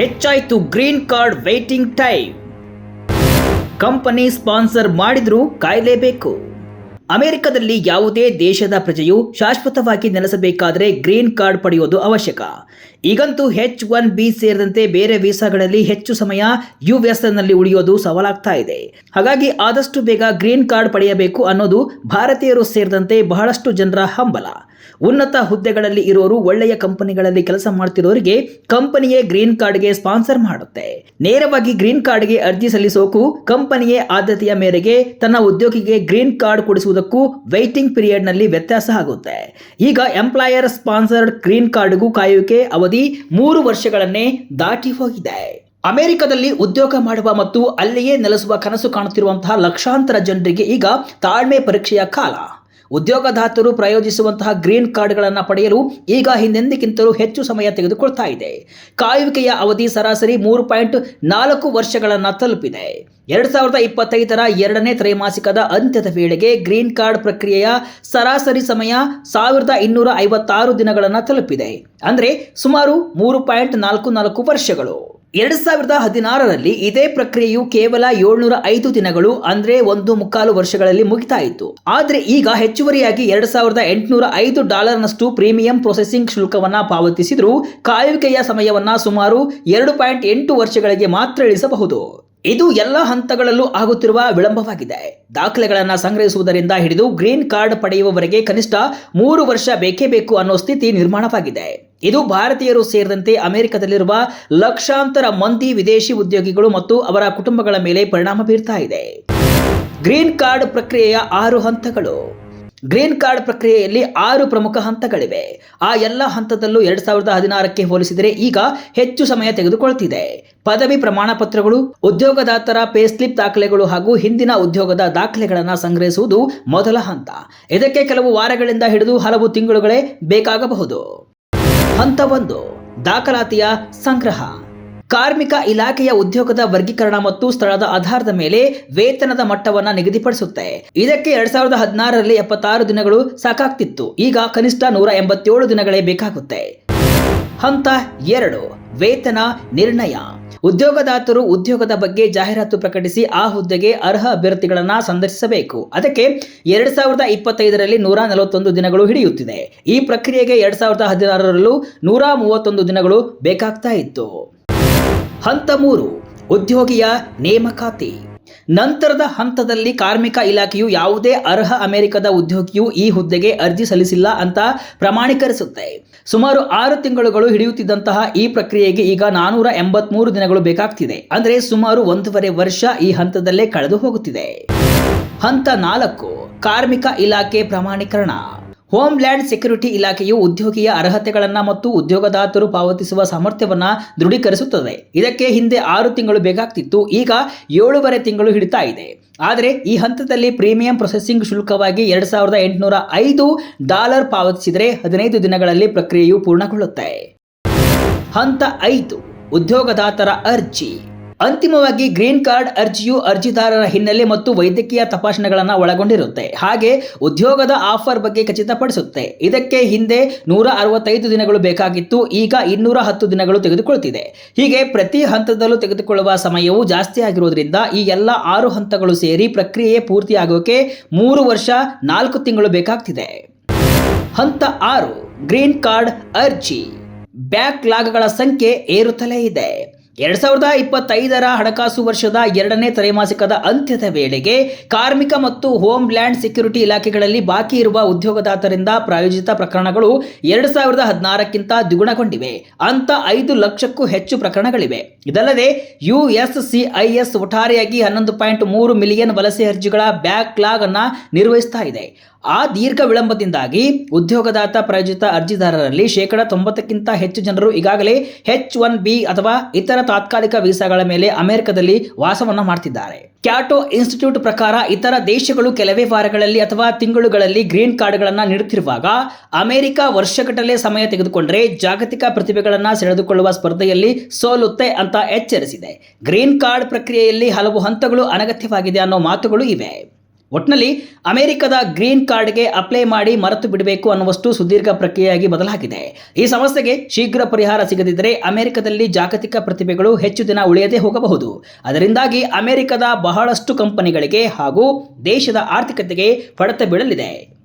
ಹೆಚ್ಚಾಯಿತು green card waiting time company sponsor ಮಾಡಿದ್ರೂ ಕಾಯಲೇಬೇಕು ಅಮೆರಿಕದಲ್ಲಿ ಯಾವುದೇ ದೇಶದ ಪ್ರಜೆಯು ಶಾಶ್ವತವಾಗಿ ನೆಲೆಸಬೇಕಾದರೆ ಗ್ರೀನ್ ಕಾರ್ಡ್ ಪಡೆಯುವುದು ಅವಶ್ಯಕ. ಈಗಂತೂ ಹೆಚ್ ಒನ್ ಬಿ ಸೇರಿದಂತೆ ಬೇರೆ ವೀಸಾಗಳಲ್ಲಿ ಹೆಚ್ಚು ಸಮಯ ಯು ಎಸ್ನಲ್ಲಿ ಉಳಿಯೋದು ಸವಾಲಾಗ್ತಾ ಇದೆ. ಹಾಗಾಗಿ ಆದಷ್ಟು ಬೇಗ ಗ್ರೀನ್ ಕಾರ್ಡ್ ಪಡೆಯಬೇಕು ಅನ್ನೋದು ಭಾರತೀಯರು ಸೇರಿದಂತೆ ಬಹಳಷ್ಟು ಜನರ ಹಂಬಲ. ಉನ್ನತ ಹುದ್ದೆಗಳಲ್ಲಿ ಇರೋರು ಒಳ್ಳೆಯ ಕಂಪನಿಗಳಲ್ಲಿ ಕೆಲಸ ಮಾಡ್ತಿರೋರಿಗೆ ಕಂಪನಿಯೇ ಗ್ರೀನ್ ಕಾರ್ಡ್ಗೆ ಸ್ಪಾನ್ಸರ್ ಮಾಡುತ್ತೆ. ನೇರವಾಗಿ ಗ್ರೀನ್ ಕಾರ್ಡ್ಗೆ ಅರ್ಜಿ ಸಲ್ಲಿಸೋಕು ಕಂಪನಿಯೇ ಆದ್ಯತೆಯ ಮೇರೆಗೆ ತನ್ನ ಉದ್ಯೋಗಿಗೆ ಗ್ರೀನ್ ಕಾರ್ಡ್ ಕೊಡಿಸುವುದಕ್ಕೂ ವೈಟಿಂಗ್ ಪೀರಿಯಡ್ನಲ್ಲಿ ವ್ಯತ್ಯಾಸ ಆಗುತ್ತೆ. ಈಗ ಎಂಪ್ಲಾಯರ್ ಸ್ಪಾನ್ಸರ್ಡ್ ಗ್ರೀನ್ ಕಾರ್ಡ್ಗೂ ಕಾಯುವಿಕೆ ಅವಧಿ ಮೂರು ವರ್ಷಗಳನ್ನೇ ದಾಟಿ ಹೋಗಿದೆ. ಅಮೆರಿಕದಲ್ಲಿ ಉದ್ಯೋಗ ಮಾಡುವ ಮತ್ತು ಅಲ್ಲಿಯೇ ನೆಲೆಸುವ ಕನಸು ಕಾಣುತ್ತಿರುವಂತಹ ಲಕ್ಷಾಂತರ ಜನರಿಗೆ ಈಗ ತಾಳ್ಮೆ ಪರೀಕ್ಷೆಯ ಕಾಲ. ಉದ್ಯೋಗದಾತರು ಪ್ರಯೋಜಿಸುವಂತಹ ಗ್ರೀನ್ ಕಾರ್ಡ್ಗಳನ್ನು ಪಡೆಯಲು ಈಗ ಹಿಂದೆಂದಿಗಿಂತಲೂ ಹೆಚ್ಚು ಸಮಯ ತೆಗೆದುಕೊಳ್ತಾ ಇದೆ. ಕಾಯುವಿಕೆಯ ಅವಧಿ ಸರಾಸರಿ ಮೂರು ಪಾಯಿಂಟ್ ನಾಲ್ಕು ವರ್ಷಗಳನ್ನು ತಲುಪಿದೆ. ಎರಡು ಸಾವಿರದ ಇಪ್ಪತ್ತೈದರ ಎರಡನೇ ತ್ರೈಮಾಸಿಕದ ಅಂತ್ಯದ ವೇಳೆಗೆ ಗ್ರೀನ್ ಕಾರ್ಡ್ ಪ್ರಕ್ರಿಯೆಯ ಸರಾಸರಿ ಸಮಯ ಸಾವಿರದ ಇನ್ನೂರ ಐವತ್ತಾರು ದಿನಗಳನ್ನು ತಲುಪಿದೆ. ಅಂದರೆ ಸುಮಾರು ಮೂರು ಪಾಯಿಂಟ್ ನಾಲ್ಕು ನಾಲ್ಕು ವರ್ಷಗಳು. ಎರಡು ಸಾವಿರದ ಹದಿನಾರರಲ್ಲಿ ಇದೇ ಪ್ರಕ್ರಿಯೆಯು ಕೇವಲ ಏಳ್ನೂರ ಐದು ದಿನಗಳು, ಅಂದ್ರೆ ಒಂದು ಮುಕ್ಕಾಲು ವರ್ಷಗಳಲ್ಲಿ ಮುಗಿತಾಯಿತು ಇತ್ತು. ಆದ್ರೆ ಈಗ ಹೆಚ್ಚುವರಿಯಾಗಿ ಎರಡು ಸಾವಿರದ ಎಂಟುನೂರ ಐದು ಡಾಲರ್ನಷ್ಟು ಪ್ರೀಮಿಯಂ ಪ್ರೊಸೆಸಿಂಗ್ ಶುಲ್ಕವನ್ನ ಪಾವತಿಸಿದರೂ ಕಾಯುವಿಕೆಯ ಸಮಯವನ್ನ ಸುಮಾರು ಎರಡು ಪಾಯಿಂಟ್ ಎಂಟು ವರ್ಷಗಳಿಗೆ ಮಾತ್ರ ಇಳಿಸಬಹುದು. ಇದು ಎಲ್ಲ ಹಂತಗಳಲ್ಲೂ ಆಗುತ್ತಿರುವ ವಿಳಂಬವಾಗಿದೆ. ದಾಖಲೆಗಳನ್ನು ಸಂಗ್ರಹಿಸುವುದರಿಂದ ಹಿಡಿದು ಗ್ರೀನ್ ಕಾರ್ಡ್ ಪಡೆಯುವವರೆಗೆ ಕನಿಷ್ಠ ಮೂರು ವರ್ಷ ಬೇಕೇ ಬೇಕು ಅನ್ನೋ ಸ್ಥಿತಿ ನಿರ್ಮಾಣವಾಗಿದೆ. ಇದು ಭಾರತೀಯರು ಸೇರಿದಂತೆ ಅಮೆರಿಕದಲ್ಲಿರುವ ಲಕ್ಷಾಂತರ ಮಂದಿ ವಿದೇಶಿ ಉದ್ಯೋಗಿಗಳು ಮತ್ತು ಅವರ ಕುಟುಂಬಗಳ ಮೇಲೆ ಪರಿಣಾಮ ಬೀರ್ತಾ ಇದೆ. ಗ್ರೀನ್ ಕಾರ್ಡ್ ಪ್ರಕ್ರಿಯೆಯ ಆರು ಹಂತಗಳು. ಗ್ರೀನ್ ಕಾರ್ಡ್ ಪ್ರಕ್ರಿಯೆಯಲ್ಲಿ ಆರು ಪ್ರಮುಖ ಹಂತಗಳಿವೆ. ಆ ಎಲ್ಲ ಹಂತದಲ್ಲೂ ಎರಡ್ ಸಾವಿರದ ಹದಿನಾರಕ್ಕೆ ಹೋಲಿಸಿದರೆ ಈಗ ಹೆಚ್ಚು ಸಮಯ ತೆಗೆದುಕೊಳ್ತಿದೆ. ಪದವಿ ಪ್ರಮಾಣ ಪತ್ರಗಳು ಉದ್ಯೋಗದಾತರ ಪೇ ಸ್ಲಿಪ್ ದಾಖಲೆಗಳು ಹಾಗೂ ಹಿಂದಿನ ಉದ್ಯೋಗದ ದಾಖಲೆಗಳನ್ನು ಸಂಗ್ರಹಿಸುವುದು ಮೊದಲ ಹಂತ. ಇದಕ್ಕೆ ಕೆಲವು ವಾರಗಳಿಂದ ಹಿಡಿದು ಹಲವು ತಿಂಗಳುಗಳೇ ಬೇಕಾಗಬಹುದು. ಹಂತ ಒಂದು, ದಾಖಲಾತಿಯ ಸಂಗ್ರಹ. ಕಾರ್ಮಿಕ ಇಲಾಖೆಯ ಉದ್ಯೋಗದ ವರ್ಗೀಕರಣ ಮತ್ತು ಸ್ಥಳದ ಆಧಾರದ ಮೇಲೆ ವೇತನದ ಮಟ್ಟವನ್ನ ನಿಗದಿಪಡಿಸುತ್ತೆ. ಇದಕ್ಕೆ ಎರಡ್ ಸಾವಿರದ ಹದಿನಾರರಲ್ಲಿ ಎಪ್ಪತ್ತಾರು ದಿನಗಳು ಸಾಕಾಗ್ತಿತ್ತು. ಈಗ ಕನಿಷ್ಠ ನೂರ ಎಂಬತ್ತೇಳು ದಿನಗಳೇ ಬೇಕಾಗುತ್ತೆ. ಹಂತ ಎರಡು, ವೇತನ ನಿರ್ಣಯ. ಉದ್ಯೋಗದಾತರು ಉದ್ಯೋಗದ ಬಗ್ಗೆ ಜಾಹೀರಾತು ಪ್ರಕಟಿಸಿ ಆ ಹುದ್ದೆಗೆ ಅರ್ಹ ಅಭ್ಯರ್ಥಿಗಳನ್ನ ಸಂದರ್ಶಿಸಬೇಕು. ಅದಕ್ಕೆ ಎರಡ್ ಸಾವಿರದ ಇಪ್ಪತ್ತೈದರಲ್ಲಿ ನೂರ ನಲವತ್ತೊಂದು ದಿನಗಳು ಹಿಡಿಯುತ್ತಿದೆ. ಈ ಪ್ರಕ್ರಿಯೆಗೆ ಎರಡ್ ಸಾವಿರದ ಹದಿನಾರರಲ್ಲೂ ನೂರ ಮೂವತ್ತೊಂದು ದಿನಗಳು ಬೇಕಾಗ್ತಾ ಇತ್ತು. ಹಂತ ಮೂರು, ಉದ್ಯೋಗಿಯ ನೇಮಕಾತಿ. ನಂತರದ ಹಂತದಲ್ಲಿ ಕಾರ್ಮಿಕ ಇಲಾಖೆಯು ಯಾವುದೇ ಅರ್ಹ ಅಮೆರಿಕದ ಉದ್ಯೋಗಿಯು ಈ ಹುದ್ದೆಗೆ ಅರ್ಜಿ ಸಲ್ಲಿಸಿಲ್ಲ ಅಂತ ಪ್ರಮಾಣೀಕರಿಸುತ್ತೆ. ಸುಮಾರು ಆರು ತಿಂಗಳುಗಳು ಹಿಡಿಯುತ್ತಿದ್ದಂತಹ ಈ ಪ್ರಕ್ರಿಯೆಗೆ ಈಗ ನಾನೂರ ಎಂಬತ್ಮೂರು ದಿನಗಳು ಬೇಕಾಗ್ತಿದೆ. ಅಂದರೆ ಸುಮಾರು ಒಂದೂವರೆ ವರ್ಷ ಈ ಹಂತದಲ್ಲೇ ಕಳೆದು ಹೋಗುತ್ತಿದೆ. ಹಂತ ನಾಲ್ಕು, ಕಾರ್ಮಿಕ ಇಲಾಖೆ ಪ್ರಮಾಣೀಕರಣ. ಹೋಮ್ಲ್ಯಾಂಡ್ ಸೆಕ್ಯುರಿಟಿ ಇಲಾಖೆಯು ಉದ್ಯೋಗಿಯ ಅರ್ಹತೆಗಳನ್ನು ಮತ್ತು ಉದ್ಯೋಗದಾತರು ಪಾವತಿಸುವ ಸಾಮರ್ಥ್ಯವನ್ನ ದೃಢೀಕರಿಸುತ್ತದೆ. ಇದಕ್ಕೆ ಹಿಂದೆ ಆರು ತಿಂಗಳು ಬೇಕಾಗ್ತಿತ್ತು. ಈಗ ಏಳೂವರೆ ತಿಂಗಳು ಹಿಡಿತಾ ಇದೆ. ಆದರೆ ಈ ಹಂತದಲ್ಲಿ ಪ್ರೀಮಿಯಂ ಪ್ರೊಸೆಸಿಂಗ್ ಶುಲ್ಕವಾಗಿ ಎರಡು ಸಾವಿರದ ಎಂಟುನೂರ ಐದು ಡಾಲರ್ ಪಾವತಿಸಿದರೆ ಹದಿನೈದು ದಿನಗಳಲ್ಲಿ ಪ್ರಕ್ರಿಯೆಯು ಪೂರ್ಣಗೊಳ್ಳುತ್ತೆ. ಹಂತ ಐದು, ಉದ್ಯೋಗದಾತರ ಅರ್ಜಿ. ಅಂತಿಮವಾಗಿ ಗ್ರೀನ್ ಕಾರ್ಡ್ ಅರ್ಜಿಯು ಅರ್ಜಿದಾರರ ಹಿನ್ನೆಲೆ ಮತ್ತು ವೈದ್ಯಕೀಯ ತಪಾಸಣೆಗಳನ್ನು ಒಳಗೊಂಡಿರುತ್ತೆ. ಹಾಗೆ ಉದ್ಯೋಗದ ಆಫರ್ ಬಗ್ಗೆ ಖಚಿತಪಡಿಸುತ್ತೆ. ಇದಕ್ಕೆ ಹಿಂದೆ ನೂರ ಅರವತ್ತೈದು ದಿನಗಳು ಬೇಕಾಗಿತ್ತು. ಈಗ ಇನ್ನೂರ ಹತ್ತು ದಿನಗಳು ತೆಗೆದುಕೊಳ್ತಿದೆ. ಹೀಗೆ ಪ್ರತಿ ಹಂತದಲ್ಲೂ ತೆಗೆದುಕೊಳ್ಳುವ ಸಮಯವು ಜಾಸ್ತಿ ಆಗಿರುವುದರಿಂದ ಈ ಎಲ್ಲ ಆರು ಹಂತಗಳು ಸೇರಿ ಪ್ರಕ್ರಿಯೆ ಪೂರ್ತಿಯಾಗೋಕೆ ಮೂರು ವರ್ಷ, ನಾಲ್ಕು ತಿಂಗಳು ಬೇಕಾಗ್ತಿದೆ. ಹಂತ ಆರು, ಗ್ರೀನ್ ಕಾರ್ಡ್ ಅರ್ಜಿ. ಬ್ಯಾಕ್ಲಾಗ್ಗಳ ಸಂಖ್ಯೆ ಏರುತ್ತಲೇ ಇದೆ. ಎರಡ್ ಸಾವಿರದ ಇಪ್ಪತ್ತೈದರ ಹಣಕಾಸು ವರ್ಷದ ಎರಡನೇ ತ್ರೈಮಾಸಿಕದ ಅಂತ್ಯದ ವೇಳೆಗೆ ಕಾರ್ಮಿಕ ಮತ್ತು ಹೋಮ್ ಲ್ಯಾಂಡ್ ಸೆಕ್ಯೂರಿಟಿ ಇಲಾಖೆಗಳಲ್ಲಿ ಬಾಕಿ ಇರುವ ಉದ್ಯೋಗದಾತರಿಂದ ಪ್ರಾಯೋಜಿತ ಪ್ರಕರಣಗಳು ಎರಡ್ ಸಾವಿರದ ಹದಿನಾರಕ್ಕಿಂತ ದ್ವಿಗುಣಗೊಂಡಿವೆ. ಅಂತ ಐದು ಲಕ್ಷಕ್ಕೂ ಹೆಚ್ಚು ಪ್ರಕರಣಗಳಿವೆ. ಇದಲ್ಲದೆ ಯುಎಸ್ಸಿಐಎಸ್ ಒಟ್ಟಾರೆಯಾಗಿ ಹನ್ನೊಂದು ಪಾಯಿಂಟ್ ಮೂರು ಮಿಲಿಯನ್ ವಲಸೆ ಅರ್ಜಿಗಳ ಬ್ಯಾಕ್ಲಾಗ್ ಅನ್ನ ನಿರ್ವಹಿಸ್ತಾ ಇದೆ. ಆ ದೀರ್ಘ ವಿಳಂಬದಿಂದಾಗಿ ಉದ್ಯೋಗದಾತ ಪ್ರಾಯೋಜಿತ ಅರ್ಜಿದಾರರಲ್ಲಿ ಶೇಕಡಾ ತೊಂಬತ್ತಕ್ಕಿಂತ ಹೆಚ್ಚು ಜನರು ಈಗಾಗಲೇ ಹೆಚ್ ಒನ್ ಬಿ ಅಥವಾ ಇತರ ತಾತ್ಕಾಲಿಕ ವೀಸಾಗಳ ಮೇಲೆ ಅಮೆರಿಕದಲ್ಲಿ ವಾಸವನ್ನು ಮಾಡ್ತಿದ್ದಾರೆ. ಕ್ಯಾಟೋ ಇನ್ಸ್ಟಿಟ್ಯೂಟ್ ಪ್ರಕಾರ ಇತರ ದೇಶಗಳು ಕೆಲವೇ ವಾರಗಳಲ್ಲಿ ಅಥವಾ ತಿಂಗಳುಗಳಲ್ಲಿ ಗ್ರೀನ್ ಕಾರ್ಡ್ಗಳನ್ನು ನೀಡುತ್ತಿರುವಾಗ ಅಮೆರಿಕ ವರ್ಷಗಟ್ಟಲೆ ಸಮಯ ತೆಗೆದುಕೊಂಡರೆ ಜಾಗತಿಕ ಪ್ರತಿಭೆಗಳನ್ನು ಸೆಳೆದುಕೊಳ್ಳುವ ಸ್ಪರ್ಧೆಯಲ್ಲಿ ಸೋಲುತ್ತೆ ಅಂತ ಎಚ್ಚರಿಸಿದೆ. ಗ್ರೀನ್ ಕಾರ್ಡ್ ಪ್ರಕ್ರಿಯೆಯಲ್ಲಿ ಹಲವು ಹಂತಗಳು ಅನಗತ್ಯವಾಗಿದೆ ಅನ್ನೋ ಮಾತುಗಳು ಇವೆ. ಒಟ್ನಲ್ಲಿ ಅಮೆರಿಕದ ಗ್ರೀನ್ ಕಾರ್ಡ್ಗೆ ಅಪ್ಲೈ ಮಾಡಿ ಮರೆತು ಬಿಡಬೇಕು ಅನ್ನುವಷ್ಟು ಸುದೀರ್ಘ ಪ್ರಕ್ರಿಯೆಯಾಗಿ ಬದಲಾಗಿದೆ. ಈ ಸಮಸ್ಯೆಗೆ ಶೀಘ್ರ ಪರಿಹಾರ ಸಿಗದಿದ್ದರೆ ಅಮೆರಿಕದಲ್ಲಿ ಜಾಗತಿಕ ಪ್ರತಿಭೆಗಳು ಹೆಚ್ಚು ದಿನ ಉಳಿಯದೆ ಹೋಗಬಹುದು. ಅದರಿಂದಾಗಿ ಅಮೆರಿಕದ ಬಹಳಷ್ಟು ಕಂಪನಿಗಳಿಗೆ ಹಾಗೂ ದೇಶದ ಆರ್ಥಿಕತೆಗೆ ಹೊಡೆತ ಬೀಳಲಿದೆ.